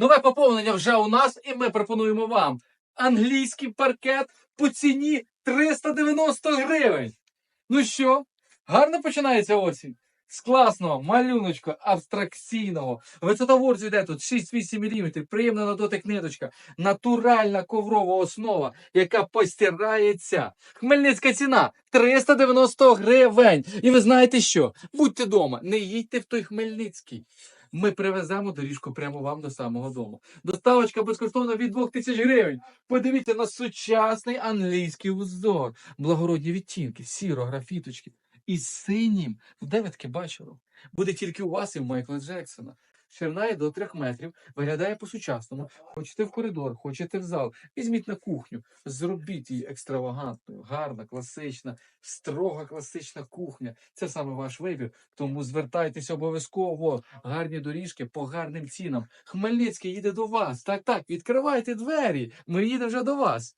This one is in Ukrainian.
Нове поповнення вже у нас, і ми пропонуємо вам англійський паркет по ціні 390 гривень. Ну що, гарно починається осінь. З класного, малюночка, абстракційного. Висотоворцю йде тут 6-8 мм, приємна на дотик ниточка, натуральна коврова основа, яка постирається. Хмельницька ціна 390 гривень. І ви знаєте що? Будьте вдома, не їдьте в той Хмельницький. Ми привеземо доріжку прямо вам до самого дому. Доставочка безкоштовна від 2000 гривень. Подивіться на сучасний англійський узор, благородні відтінки, сіро, графіточки. І синім. Де ви таке бачили? Буде тільки у вас і в Майкла Джексона. Ширина до трьох метрів, виглядає по-сучасному. Хочете в коридор, хочете в зал. Візьміть на кухню, зробіть її екстравагантною, гарна, класична, строга класична кухня. Це саме ваш вибір. Тому звертайтеся обов'язково. Гарні доріжки по гарним цінам. Хмельницький їде до вас. Так, так, відкривайте двері. Ми їдемо вже до вас.